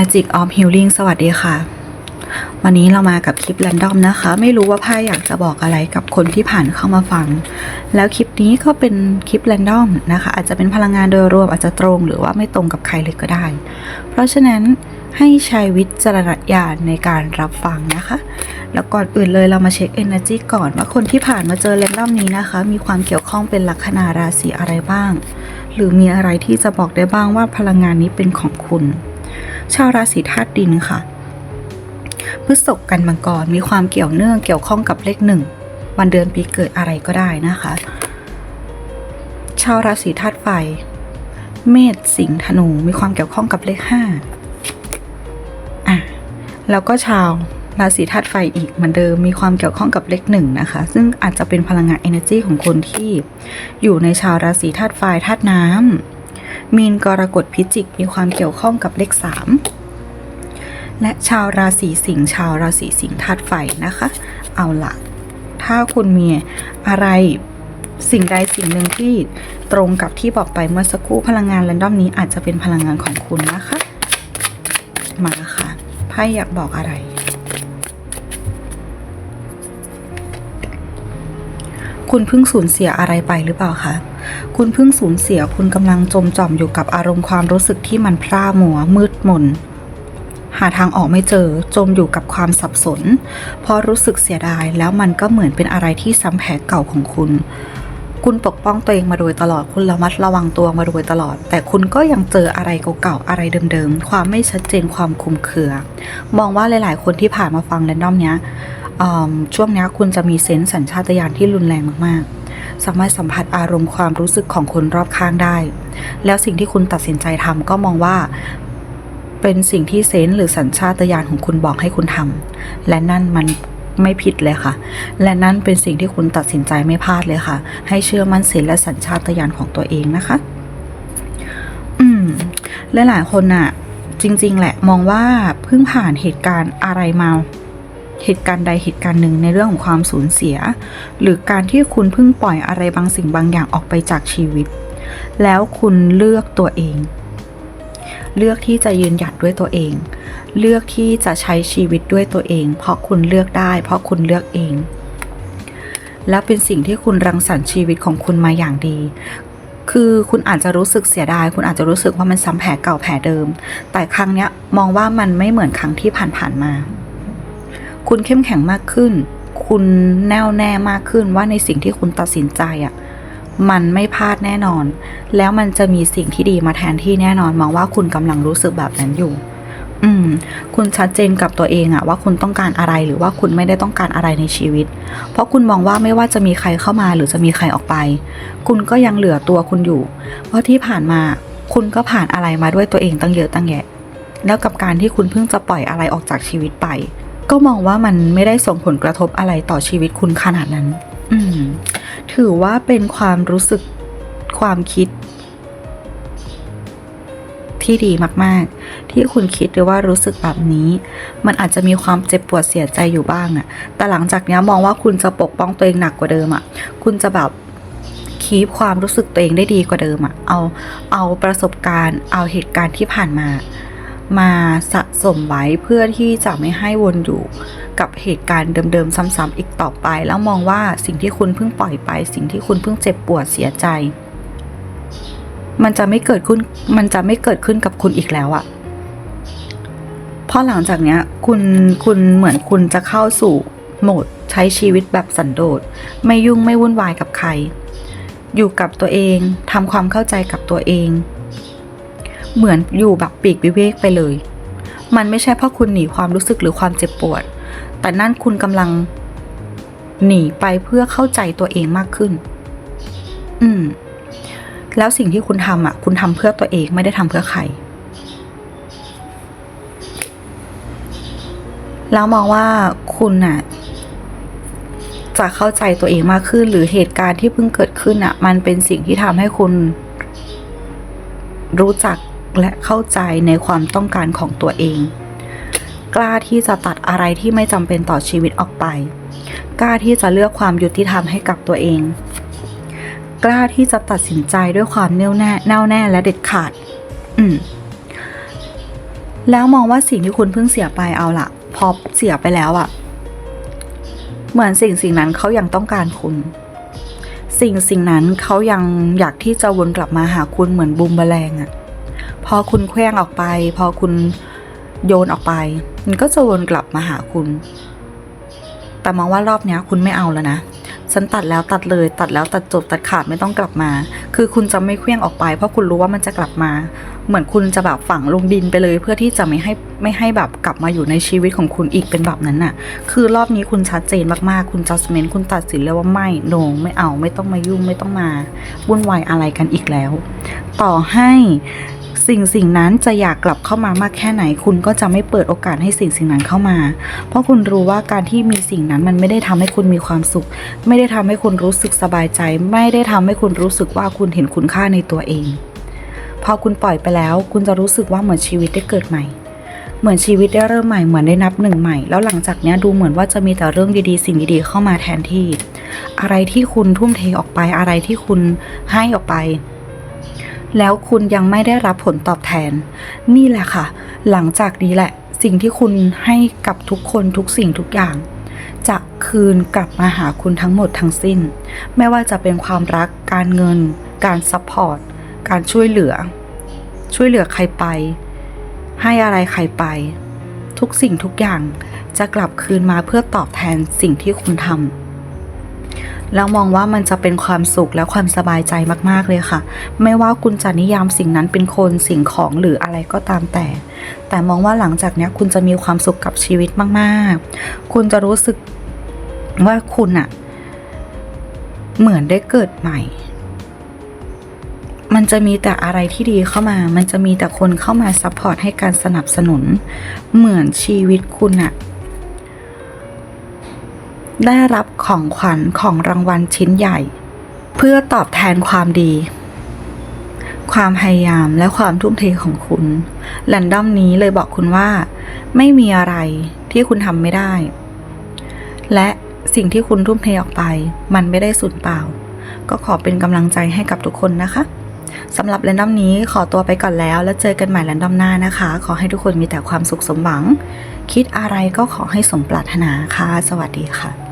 Magic of Healing สวัสดีค่ะ วันนี้เรามากับคลิป r รนดอมนะคะ ไม่รู้ว่าพ่อยากจะบอกอะไรกับคนที่ผ่านเข้ามาฟัง แล้วคลิปนี้ก็เป็นคลิป r รนดอมนะคะ อาจจะเป็นพลังงานโดยรวมอาจจะตรงหรือว่าไม่ตรงกับใครเลยก็ได้ เพราะฉะนั้นให้ใช้วิจารณญาณในการรับฟังนะคะ แล้วก่อนอื่นเลยเรามาเช็ค Energy ก่อนว่าคนที่ผ่านมาเจอ r รนดอมนี้นะคะ มีความเกี่ยวข้องเป็นลัคนาราศีอะไรบ้าง หรือมีอะไรที่จะบอกได้บ้างว่าพลังงานนี้เป็นของคุณ ชาวราศีธาตุดินค่ะพฤษภกันมังกรมีความเกี่ยวเนื่องเกี่ยวข้องกับเลขหนึ่งวันเดือนปีเกิดอะไรก็ได้นะคะ ชาวราศีธาตุไฟ เมษสิงห์ธนูมีความเกี่ยวข้องกับเลขห้าอะแล้วก็ชาวราศีธาตุไฟอีกเหมือนเดิมมีความเกี่ยวข้องกับเลขหนึ่งนะคะ ซึ่งอาจจะเป็นพลังงาน energy ของคนที่อยู่ในชาวราศีธาตุไฟธาตุน้ำ มีนกรกฎพิจิกมีความเกี่ยวข้องกับเลข 3 และชาวราศีสิงห์ชาวราศีสิงห์ธาตุไฟนะคะ เอาละถ้าคุณมีอะไรสิ่งใดสิ่งหนึ่งที่ตรงกับที่บอกไปเมื่อสักครู่พลังงานแรนดอมนี้อาจจะเป็นพลังงานของคุณนะคะ มาค่ะไพ่อยากบอกอะไร คุณเพิ่งสูญเสียอะไรไปหรือเปล่าคะ คุณเพิ่งสูญเสียคุณกำลังจมจ่อมอยู่กับอารมณ์ความรู้สึกที่มันพร่ามัวมืดมนหาทางออกไม่เจอจมอยู่กับความสับสน เพราะรู้สึกเสียดายแล้วมันก็เหมือนเป็นอะไรที่ซ้ำแผลเก่าของคุณ คุณปกป้องตัวเองมาโดยตลอดคุณระมัดระวังตัวมาโดยตลอด แต่คุณก็ยังเจออะไรเก่าๆอะไรเดิมๆ ความไม่ชัดเจนความคุมเคือ มองว่าหลายๆ คนที่ผ่านมาฟังแรนดอมเนี้ยช่วงเนี้ยคุณจะมีเซนส์สัญชาตญาณที่รุนแรงมากๆ สามารถสัมผัสอารมณ์ความรู้สึกของคนรอบข้างได้ แล้วสิ่งที่คุณตัดสินใจทำก็มองว่า เป็นสิ่งที่เซนส์หรือสัญชาตญาณของคุณบอกให้คุณทำและนั่นมันไม่ผิดเลยค่ะ และนั่นเป็นสิ่งที่คุณตัดสินใจไม่พลาดเลยค่ะ ให้เชื่อมั่นเซนส์และสัญชาตญาณของตัวเองนะคะ อืมและหลายคนน่ะ จริง ๆ แหละมองว่าเพิ่งผ่านเหตุการณ์อะไรมา เหตุการณ์ใดเหตุการณ์หนึ่งในเรื่องของความสูญเสีย หรือการที่คุณเพิ่งปล่อยอะไรบางสิ่งบางอย่างออกไปจากชีวิต แล้วคุณเลือกตัวเอง เลือกที่จะยืนหยัดด้วยตัวเอง เลือกที่จะใช้ชีวิตด้วยตัวเอง เพราะคุณเลือกได้ เพราะคุณเลือกเอง และเป็นสิ่งที่คุณรังสรรค์ชีวิตของคุณมาอย่างดีคือคุณอาจจะรู้สึกเสียดาย คุณอาจจะรู้สึกว่ามันซ้ำแผลเก่าแผลเดิม แต่ครั้งเนี้ยมองว่ามันไม่เหมือนครั้งที่ผ่านๆมา คุณเข้มแข็งมากขึ้น คุณแน่วแน่มากขึ้นว่าในสิ่งที่คุณตัดสินใจอะมันไม่พลาดแน่นอน แล้วมันจะมีสิ่งที่ดีมาแทนที่แน่นอนมองว่าคุณกำลังรู้สึกแบบนั้นอยู่ อืม คุณชัดเจนกับตัวเองอะว่าคุณต้องการอะไรหรือว่าคุณไม่ได้ต้องการอะไรในชีวิต เพราะคุณมองว่าไม่ว่าจะมีใครเข้ามาหรือจะมีใครออกไป คุณก็ยังเหลือตัวคุณอยู่ เพราะที่ผ่านมาคุณก็ผ่านอะไรมาด้วยตัวเองตั้งเยอะตั้งแยะ แล้วกับการที่คุณเพิ่งจะปล่อยอะไรออกจากชีวิตไป ก็มองว่ามันไม่ได้ส่งผลกระทบอะไรต่อชีวิตคุณขนาดนั้น อืม ถือว่าเป็นความรู้สึกความคิด ที่ดีมาก ๆ ที่คุณคิดหรือว่ารู้สึกแบบนี้ มันอาจจะมีความเจ็บปวดเสียใจอยู่บ้างอะแต่หลังจากนี้มองว่าคุณจะปกป้องตัวเองหนักกว่าเดิมอะคุณจะแบบคีปความรู้สึกตัวเองได้ดีกว่าเดิมอะเอาเอาประสบการณ์ เอาเหตุการณ์ที่ผ่านมา มาสะสมไว้เพื่อที่จะไม่ให้วนอยู่กับเหตุการณ์เดิมๆ ซ้ำๆอีกต่อไป แล้วมองว่าสิ่งที่คุณเพิ่งปล่อยไป สิ่งที่คุณเพิ่งเจ็บปวดเสียใจ มันจะไม่เกิดขึ้นมันจะไม่เกิดขึ้นกับคุณอีกแล้วอะเพราะหลังจากเนี้ยคุณคุณเหมือนคุณจะเข้าสู่โหมดใช้ชีวิตแบบสันโดษ ไม่ยุ่งไม่วุ่นวายกับใคร อยู่กับตัวเองทำความเข้าใจกับตัวเอง เหมือนอยู่แบบปีกวิเวกไปเลย มันไม่ใช่เพราะคุณหนีความรู้สึกหรือความเจ็บปวด แต่นั่นคุณกำลัง หนีไปเพื่อเข้าใจตัวเองมากขึ้น อืม แล้วสิ่งที่คุณทำอะ คุณทำเพื่อตัวเองไม่ได้ทำเพื่อใคร แล้วมองว่าคุณน่ะจะเข้าใจตัวเองมากขึ้น หรือเหตุการณ์ที่เพิ่งเกิดขึ้นอะ มันเป็นสิ่งที่ทำให้คุณรู้จัก และเข้าใจในความต้องการของตัวเอง กล้าที่จะตัดอะไรที่ไม่จำเป็นต่อชีวิตออกไป กล้าที่จะเลือกความยุติธรรมให้กับตัวเอง กล้าที่จะตัดสินใจด้วยความแน่วแน่แน่วแน่และเด็ดขาด อืมแล้วมองว่าสิ่งที่คุณเพิ่งเสียไปเอาละพอเสียไปแล้วอะเหมือนสิ่งสิ่งนั้นเขายังต้องการคุณ สิ่งสิ่งนั้นเขายังอยากที่จะวนกลับมาหาคุณเหมือนบูมเบอแรงอะ พอคุณเคว้งออกไป พอคุณโยนออกไป มันก็จะวนกลับมาหาคุณ แต่มองว่ารอบนี้คุณไม่เอาแล้วนะฉันตัดแล้วตัดเลย ตัดแล้วตัดจบตัดขาดไม่ต้องกลับมา คือคุณจะไม่เคว้งออกไป เพราะคุณรู้ว่ามันจะกลับมา เหมือนคุณจะแบบฝังลงดินไปเลย เพื่อที่จะไม่ให้ไม่ให้แบบกลับมาอยู่ในชีวิตของคุณอีกเป็นแบบนั้นน่ะ คือรอบนี้คุณชัดเจนมากๆ คุณจัสเมนคุณตัดสินเลยว่าไม่โนไม่เอาไม่ต้องมายุ่งไม่ต้องมาวุ่นวายอะไรกันอีกแล้ว ต่อให้ สิ่งสิ่งนั้นจะอยากกลับเข้ามามากแค่ไหน คุณก็จะไม่เปิดโอกาสให้สิ่งสิ่งนั้นเข้ามา เพราะคุณรู้ว่าการที่มีสิ่งนั้นมันไม่ได้ทำให้คุณมีความสุข ไม่ได้ทำให้คุณรู้สึกสบายใจ ไม่ได้ทำให้คุณรู้สึกว่าคุณเห็นคุณค่าในตัวเอง พอคุณปล่อยไปแล้ว คุณจะรู้สึกว่าเหมือนชีวิตได้เกิดใหม่เหมือนชีวิตได้เริ่มใหม่เหมือนได้นับหนึ่งใหม่ แล้วหลังจากนี้ดูเหมือนว่าจะมีแต่เรื่องดีๆ สิ่งดีๆ เข้ามาแทนที่ อะไรที่คุณทุ่มเทออกไปอะไรที่คุณให้ออกไป แล้วคุณยังไม่ได้รับผลตอบแทน นี่แหละค่ะ หลังจากนี้แหละ สิ่งที่คุณให้กับทุกคนทุกสิ่งทุกอย่าง จะคืนกลับมาหาคุณทั้งหมดทั้งสิ้น ไม่ว่าจะเป็นความรักการเงิน การซัพพอร์ตการช่วยเหลือ ช่วยเหลือใครไป ให้อะไรใครไป ทุกสิ่งทุกอย่างจะกลับคืนมาเพื่อตอบแทนสิ่งที่คุณทำ แล้วมองว่ามันจะเป็นความสุขและความสบายใจมากๆเลยค่ะ ไม่ว่าคุณจะนิยามสิ่งนั้นเป็นคนสิ่งของหรืออะไรก็ตามแต่ แต่มองว่าหลังจากนี้คุณจะมีความสุขกับชีวิตมากๆ คุณจะรู้สึกว่าคุณอะเหมือนได้เกิดใหม่ มันจะมีแต่อะไรที่ดีเข้ามา มันจะมีแต่คนเข้ามาซัพพอร์ตให้การสนับสนุน เหมือนชีวิตคุณอะ ได้รับของขวัญของรางวัลชิ้นใหญ่ เพื่อตอบแทนความดี ความพยายามและความทุ่มเทของคุณแรนดอมนี้เลยบอกคุณว่า ไม่มีอะไรที่คุณทำไม่ได้ และสิ่งที่คุณทุ่มเทออกไป มันไม่ได้สูญเปล่า ก็ขอเป็นกำลังใจให้กับทุกคนนะคะสำหรับแรนดอมนี้ขอตัวไปก่อนแล้ว แล้วเจอกันใหม่แรนดอมหน้านะคะ ขอให้ทุกคนมีแต่ความสุขสมหวัง คิดอะไรก็ขอให้สมปรารถนาค่ะ สวัสดีค่ะ